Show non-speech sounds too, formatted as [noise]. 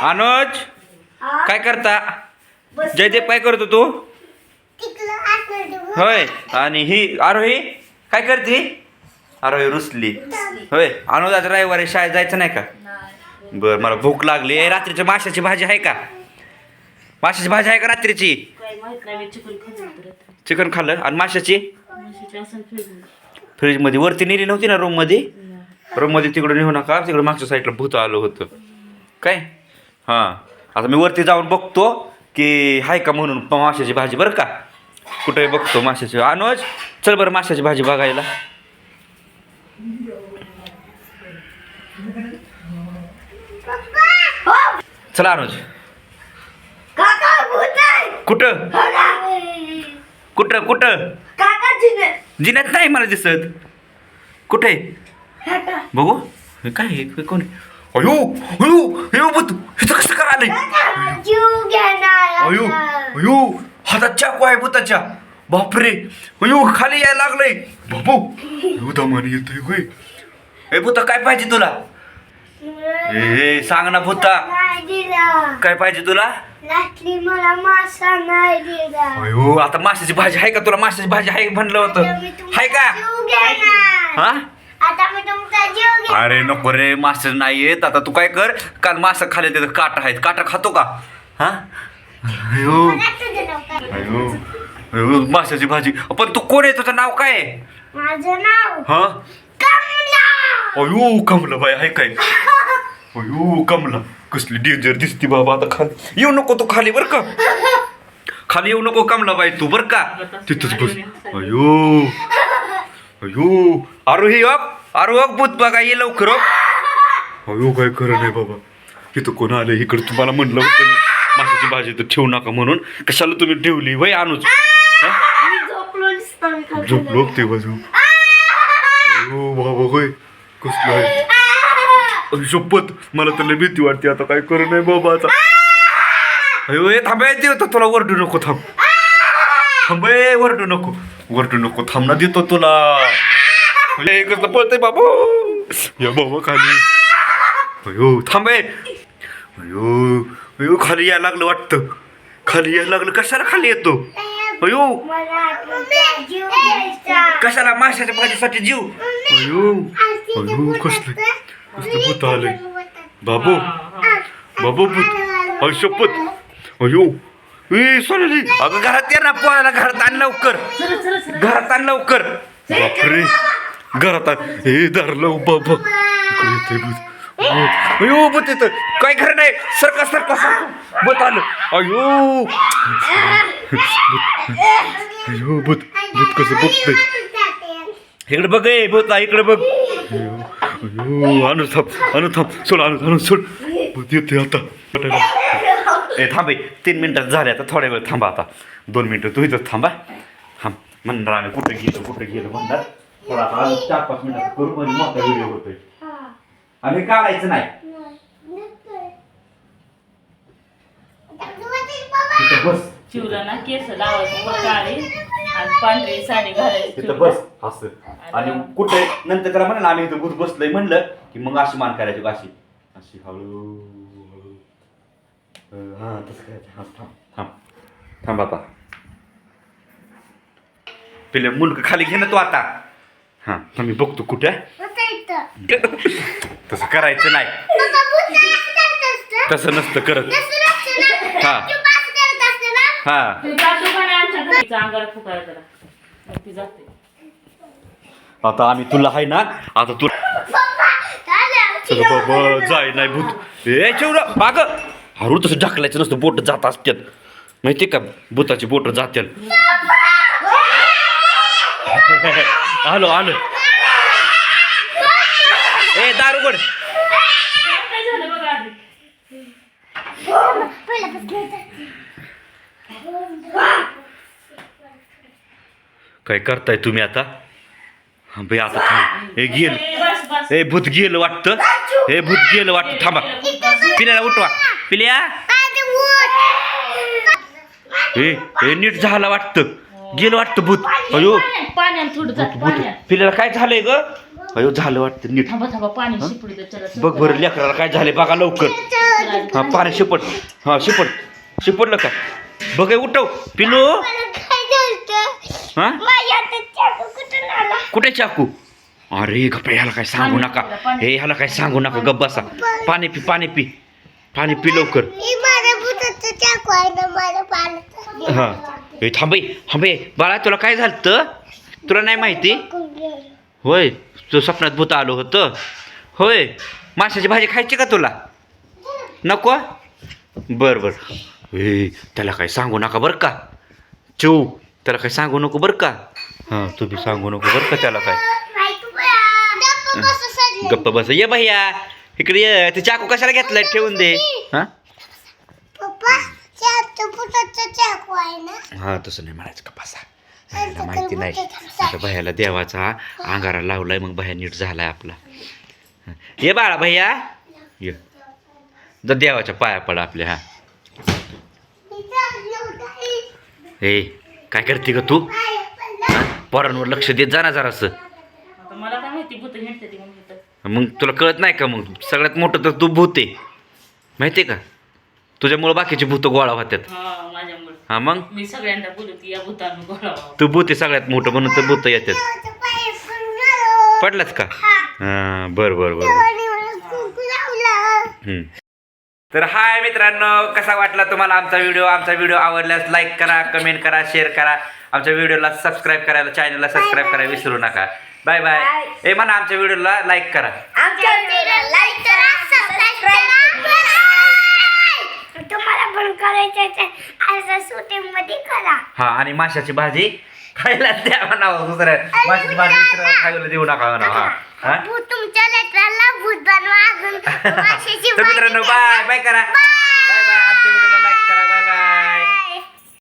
अनुज? काय करता? बस- जयदेव काय करतो तू. होय आणि ही आरोही काय करते? आरोही रुसली. होय अनुज आज रविवारी शाळेत जायचं नाही का? बर मला भूक लागली. ए, रात्रीची माशाची भाजी आहे का? माशाची भाजी आहे का रात्रीची? काय माहीत नाही मी चिकन खात होतो चिकन खाल्लं? आणि माशाची? फ्रीजमध्ये. वरती नेली नव्हती ना रूममध्ये रूममध्ये तिकडं नेऊ नका. तिकडं मागच्या साईडला भूत आलं होतं. काय? हां. आता मी वरती जाऊन बघतो की हाय का म्हणून माशाची भाजी बरं का? कुठे बघतो माशाची? अनुज चल बरं माशाची भाजी बघायला. हो, चला अनुज. आहे. कुठं. कुठं कुठं? काका जिने. जिन्यात नाही मला दिसत. कुठे. बघू. हे काय हे हे? कोण? अयो अयो अयो भूत हे तर कसं काय आलंय काका, जीव घेणार अयो आता. अयो हातात चाकू आहे भूताच्या बापरे अयो खाली यायला लागलंय बाबू अयो दमाने येतोय होय ए भूता काय पाहिजे तुला ए सांग ना भूता नाही दिला काय पाहिजे तुला रात्री मला मासा नाही दिला अयो आता माशाची भाजी आहे का तुला माशाची भाजी आहे म्हणलं होतं तुमचा आहे का जीव घेणार हा आता मी तुमचा जीव घेणार अरे नको रे मासे नाही येत. आता तू काय कर? काल मासा खाले तिथं काटा आहेत. काटा खातो का? हा? अयो. मला तुझं नाव काय? अयो. अयो माशाची भाजी. पण तू कोण आहे? तुझं नाव काय आहे? माझं नाव हा? कमला. अयो कमला बाई आहे काय? अयो कमला. कसली डेंजर दिसती बाबा आता खाली. येऊ नको तू खाली बर का. खाली येऊ नको कमला बाई तू बर का. तिथंच बस. अयो. अयो. आरोही अप. आरो अप भूत बघा ये लवकर अप अयो काय खरं नाही बाबा. इथं कोण आलं? इकडं तुम्हाला म्हणलं होतं मी. माशाची भाजी तर ठेवू नका म्हणून. कशाला तुम्ही ठेवली? वय आणूच. हा? मी झोपलो ते बाजू. अयो बाबा होय कसलं आहे? अरे शपथ. मला तर लय भीती वाटते. आता काय करू नाही बाबा आता. अयो ए थांब ए, देतो तुला वरडू नको थांब. थांब ए, वरडू नको. वरडू नको थांब ना देतो तुला. कसलं पळतंय बाबा या बाबा खाली अयो थांब अयो अयो खाली यायला लागलं वाटतं खाली यायला लागलं कशाला खाली येतो अयो कशाला माशाच्या भाजीसाठी जीव अयो अयो कसलं कसलं भूत आलंय बाबू बाबू भूत अय शपथ अयो ए सोनाली अगं घरात ये ना पोहायला घरात आण लवकर घरात आण लवकर बापरे घरात हे धरलं बाबा इकडे अयो, अयो भूत काय खरं नाही. सरका सरका बत आलं. अयो. अयो भूत. भूत कसं बघतंय. इकडे बघ ए भूता इकडे बघ. अयो अयो, आणू थांब आणू थांब. सोड अनु अनु सोड. भूत येते आता. ए थांबे तीन मिनिटात झाले आता. थोड्या वेळ थांबा आता. दोन मिनटं तू इथं थांबा. थांब. म्हणणार आम्ही कुठं गेलो कुठं गेलो म्हणणार. थोडा अजून चार पाच मिनिटात करू पण मोठा व्हिडिओ होतोय. आम्ही काढायचं नाही. तिथं बस. चिवला ना केस लावायचं वर काळी आणि पांढरी साडी घालायची तिथं बस असं. आणि कुठे नंतर त्याला म्हणलं आम्ही इथं बसलोय म्हणलं की मग अशी मान करायची अशी. अशी हळू हळू. अं, हा तसं करायचं. हा थांब थांब. थांब आता. पहिले मुलगा खाली घे ना तू आता. हा तर मी बघतो कुठे? तसं करायचं नाही. तसं नसतं करत. हा. हा. आता आम्ही तुला आहे ना आता तू चल बाबा जाय नाही भूत. ए चिवरा माग. हरू तसं ढकलायचं नसतं बोट जात असतात माहिती का? भूताची बोट जात्याल. [laughs] आलो आलो. ए दारुगड काय झालं बघा आधी काय करताय तुम्ही आता? हा बाई आता थांब. ए गेल ए भूत गेलं वाटतं. ए भूत गेलं वाटतं. थांबा. पिल्याला उठवा. पिल्या? ए नीट झाला वाटतं. गेलं वाटतं भूत. अयो. पाण्यात- जात भूत पाण्यात. पिल्याला काय झालंय ग? अयो झालं वाटतं नीट. थांबा थांबा पाणी शिपडू दे चला बघ बरं लेकराला काय झालंय बघा लवकर. हा पाणी शिपट हा शिपट शिपटलं का? बघ हे उठव. पिलू हा? कुठे चाकू? अरे गप्पा ह्याला काय सांगू नका. हे ह्याला काय सांगू नका. गप्प बसा. पाणी पी पाणी पी. पाणी पी लवकर. ही. हे थांबे थांबे बाळा तुला काय झालं तुला नाही माहिती? होय तू स्वप्नात भूत आलो होतं. होय माशाची भाजी खायची का तुला? नको? बर बर. हे त्याला काही सांगू नका बरं का? चिव त्याला काही सांगू नको बरं का? हां तू बी सांगू नको बरं का त्याला काय गप्प बस. ये भैया इकडे ये. ते चाकू कशाला घेतलाय? ठेवून दे. हां पप्पा चाकू बुटाचा चाकू आहे ना हां तसं नाही म्हणायचं का बसा भैयाला माहिती नाही. आता भैयाला देवाचा अंगारा लावलाय मग भैया नीट झालाय आपला. ये बाळा भैया. ये. जर देवाच्या पाया पडा आपल्या हा. ए काय करते का तू? पोरांवर लक्ष देत जा ना जरासं. आता मला काय माहिती भूत हिंडते ती म्हणून इथं. मग तुला कळत नाही का मग? सगळ्यात मोठं तर तू भूत आहे. माहिती आहे का? तुझ्यामुळं बाकीचे भूत गोळा होत्यात. हा. हा मग? मी सगळ्यांना बोलत या भूतानं गोळावा तू भूत आहे सगळ्यात मोठं म्हणून तर भूत येतात पडलाच का? हां. बर बर बर हम्म. तर हाय मित्रांनो कसा वाटला तुम्हाला आमचा व्हिडिओ? आमचा व्हिडिओ आवडल्यास लाईक करा कमेंट करा शेअर करा. आमच्या व्हिडिओला सबस्क्राईब करायला चॅनलला सबस्क्राईब करायला विसरू नका. बाय बाय ए म्हणा आमच्या व्हिडिओला लाईक करा. आमच्या व्हिडिओला लाईक करा सबस्क्राईब करा तुम्हाला पण करायचं असं मध्ये करा. हा आणि माशाची भाजी खायला द्या म्हणावं दुसरं माशाची भाजी दुसरं खायला देऊ नका म्हणावं हा. हा? भूत तुमच्या लेकराला भूत बनवा अजून. [laughs] माशाची तर मित्रांनो बाय बाय करा. Bye.